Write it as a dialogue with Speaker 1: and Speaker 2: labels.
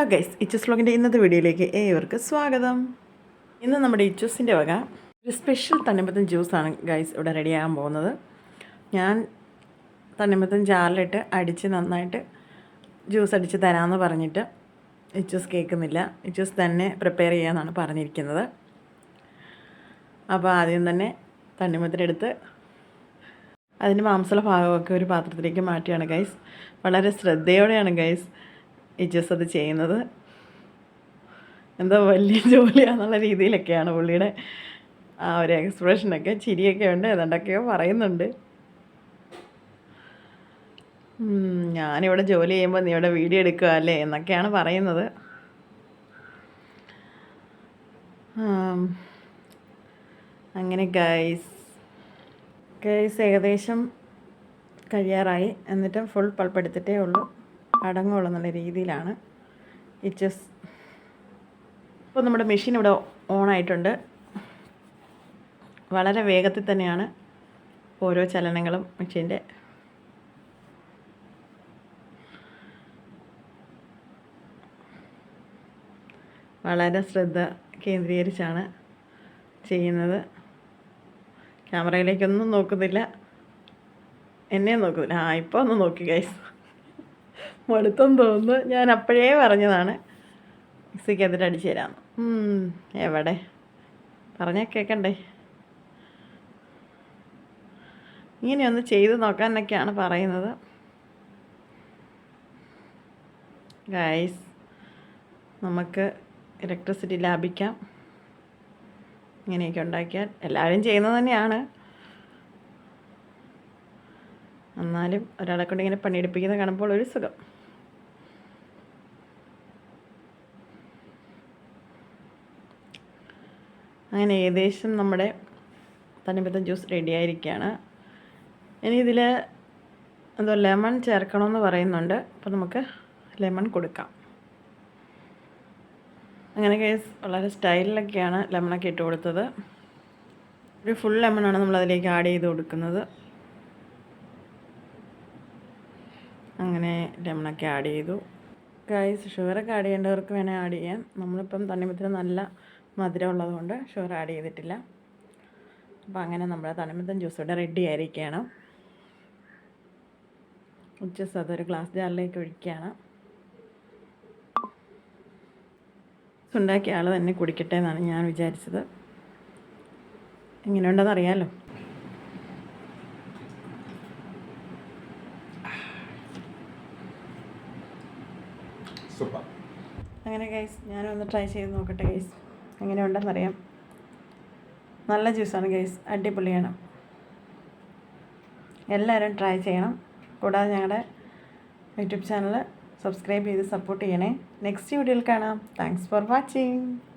Speaker 1: Hello guys ഇച്ചസ് വ്ലോഗിന്റെ ഇന്നത്തെ വീഡിയോയിലേക്ക് ഏവർക്ക് സ്വാഗതം. ഇന്ന് നമ്മുടെ ഇച്ചസിന്റെ വക ഒരു സ്പെഷ്യൽ തണ്ണിമത്തൻ ജ്യൂസാണ് ഗൈസ് ഇവിടെ റെഡിയാകാൻ പോകുന്നത്. ഞാൻ തണ്ണിമത്തൻ ജാറിലിട്ട് അടിച്ച് നന്നായിട്ട് ജ്യൂസ് അടിച്ച് തരാമെന്ന് പറഞ്ഞിട്ട് ഇച്ചസ് കേൾക്കുന്നില്ല. ഇച്ചസ് തന്നെ പ്രിപ്പയർ ചെയ്യാമെന്നാണ് പറഞ്ഞിരിക്കുന്നത്. അപ്പോൾ ആദ്യം തന്നെ തണ്ണിമത്തനെടുത്ത് അതിന്റെ മാംസള ഭാഗമൊക്കെ ഒരു പാത്രത്തിലേക്ക് മാറ്റിയാണ് ഗൈസ്. വളരെ ശ്രദ്ധയോടെയാണ് ഗൈസ് ഇജസ് അത് ചെയ്യുന്നത്. എന്തോ വലിയ ജോലിയാണെന്നുള്ള രീതിയിലൊക്കെയാണ് പുള്ളിയുടെ ആ ഒരു എക്സ്പ്രഷനൊക്കെ. ചിരിയൊക്കെ ഉണ്ട് ഏതാണ്ടൊക്കെയോ പറയുന്നുണ്ട്. ഞാനിവിടെ ജോലി ചെയ്യുമ്പോൾ നീ ഇവിടെ വീഡിയോ എടുക്കുക അല്ലേ എന്നൊക്കെയാണ് പറയുന്നത്. അങ്ങനെ ഗൈസ് ഗൈസ് ഏകദേശം കഴിയാറായി. എന്നിട്ടും ഫുൾ പൾപ്പെടുത്തിട്ടേ ഉള്ളൂ. അടങ്ങുള്ളൂ എന്നുള്ള രീതിയിലാണ് ഇച്ചസ് ഇപ്പോൾ നമ്മുടെ മെഷീൻ ഇവിടെ ഓൺ ആയിട്ടുണ്ട്. വളരെ വേഗത്തിൽ തന്നെയാണ് ഓരോ ചലനങ്ങളും മെഷീന്റെ വളരെ ശ്രദ്ധ കേന്ദ്രീകരിച്ചാണ് ചെയ്യുന്നത്. ക്യാമറയിലേക്കൊന്നും നോക്കുന്നില്ല. എന്നെ നോക്കുന്നില്ല. ആ ഇപ്പോൾ ഒന്ന് നോക്കി ഗൈസ് മടുത്തെന്ന് തോന്നുന്നു. ഞാൻ അപ്പോഴേ പറഞ്ഞതാണ് മിക്സിക്ക് അതിട്ട് അടിച്ചു തരാം എവിടെ? പറഞ്ഞാൽ കേൾക്കണ്ടേ ഇങ്ങനെയൊന്ന് ചെയ്ത് നോക്കാനൊക്കെയാണ് പറയുന്നത്. ഗൈസ് നമുക്ക് ഇലക്ട്രിസിറ്റി ലാഭിക്കാം. ഇങ്ങനെയൊക്കെ ഉണ്ടാക്കിയാൽ എല്ലാവരും ചെയ്യുന്നത് തന്നെയാണ്. എന്നാലും ഒരാളെ കൊണ്ട് ഇങ്ങനെ പണിയെടുപ്പിക്കുന്നത് കാണുമ്പോൾ ഒരു സുഖം. അങ്ങനെ ഏകദേശം നമ്മുടെ തണ്ണിമത്തൻ ജ്യൂസ് റെഡി ആയിരിക്കുകയാണ് ഇനി ഇതിൽ എന്തോ ലെമൺ ചേർക്കണമെന്ന് പറയുന്നുണ്ട്. അപ്പോൾ നമുക്ക് ലെമൺ കൊടുക്കാം. അങ്ങനെ കേസ് വളരെ സ്റ്റൈലിലൊക്കെയാണ് ലെമണൊക്കെ ഇട്ട് കൊടുത്തത്. ഒരു ഫുൾ ലെമണാണ് നമ്മൾ അതിലേക്ക് ആഡ് ചെയ്ത് കൊടുക്കുന്നത്. അങ്ങനെ ലെമണൊക്കെ ആഡ് ചെയ്തു. ഗൈസ് ഷുഗറൊക്കെ ആഡ് ചെയ്യേണ്ടവർക്ക് വേണേൽ ആഡ് ചെയ്യാം. നമ്മളിപ്പം തണ്ണിമത്തിന് നല്ല മധുരം ഉള്ളതുകൊണ്ട് ഷുഗർ ആഡ് ചെയ്തിട്ടില്ല. അപ്പോൾ അങ്ങനെ നമ്മുടെ തണ്ണിമത്തൻ ജ്യൂസ് ഇവിടെ റെഡി ആയിരിക്കുകയാണ് ഉച്ചസ് അതൊരു ഗ്ലാസ് ജാറിലേക്ക് ഒഴിക്കുകയാണ്. ഉണ്ടാക്കിയ ആൾ തന്നെ കുടിക്കട്ടെ എന്നാണ് ഞാൻ വിചാരിച്ചത്. എങ്ങനെയുണ്ടെന്ന് അറിയാമല്ലോ അങ്ങനെ ഗൈസ് ഞാനൊന്ന് ട്രൈ ചെയ്ത് നോക്കട്ടെ ഗൈസ് എങ്ങനെയുണ്ടെന്നറിയാം. നല്ല ജ്യൂസാണ് ഗൈസ്. അടിപൊളിയാണ്. എല്ലാവരും ട്രൈ ചെയ്യണം. കൂടാതെ ഞങ്ങളുടെ യൂട്യൂബ് ചാനൽ സബ്സ്ക്രൈബ് ചെയ്ത് സപ്പോർട്ട് ചെയ്യണേ. നെക്സ്റ്റ് വീഡിയോയിൽ കാണാം. Thanks for watching